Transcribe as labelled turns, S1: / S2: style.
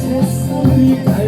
S1: 세상이 달